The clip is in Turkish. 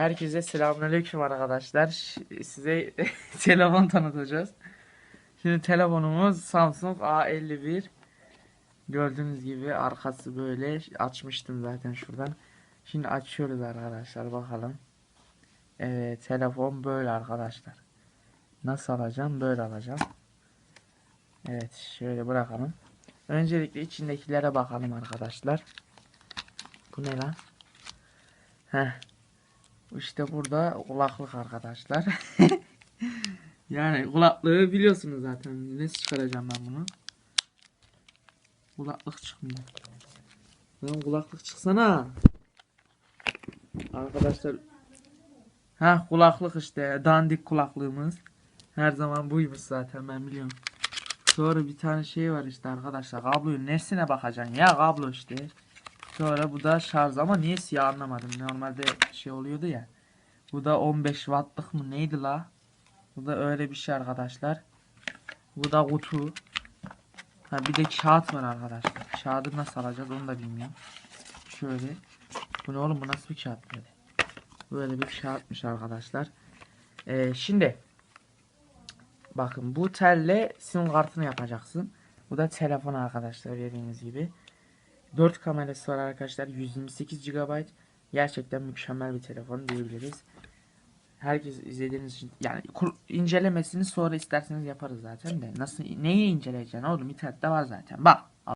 Herkese selamünaleyküm arkadaşlar. Size telefon tanıtacağız. Şimdi telefonumuz Samsung A51. Gördüğünüz gibi arkası böyle açmıştım zaten şuradan. Şimdi açıyoruz arkadaşlar bakalım. Evet telefon böyle arkadaşlar. Nasıl alacağım? Böyle alacağım. Evet şöyle bırakalım. Öncelikle içindekilere bakalım arkadaşlar. Bu ne lan? Heh. İşte burada kulaklık arkadaşlar. yani kulaklığı biliyorsunuz zaten. Nasıl çıkaracağım ben bunu? Kulaklık çıkmıyor. Lan kulaklık çıksana. Arkadaşlar. Ha kulaklık işte. Dandik kulaklığımız. Her zaman buymuş zaten ben biliyorum. Sonra bir tane şey var işte arkadaşlar. Kabloyu nesine bakacaksın ya kablo işte. Sonra bu da şarj ama niye siyah anlamadım. Normalde şey oluyordu ya. Bu da 15 wattlık mı neydi la? Bu da öyle bir şey arkadaşlar. Bu da kutu. Ha bir de kağıt var arkadaşlar. Kağıdı nasıl alacağız onu da bilmiyorum. Şöyle. Bu ne oğlum bu nasıl bir kağıt böyle? Böyle bir kağıtmış arkadaşlar. Ee, şimdi bakın bu telle sim kartını yapacaksın. Bu da telefon arkadaşlar dediğiniz gibi. 4 kamerası var arkadaşlar. 128 GB. Gerçekten mükemmel bir telefon diyebiliriz. Herkes izlediğiniz için yani incelemesini sonra isterseniz yaparız zaten de. Nasıl neyi inceleyeceksin oğlum internette var zaten. Bak.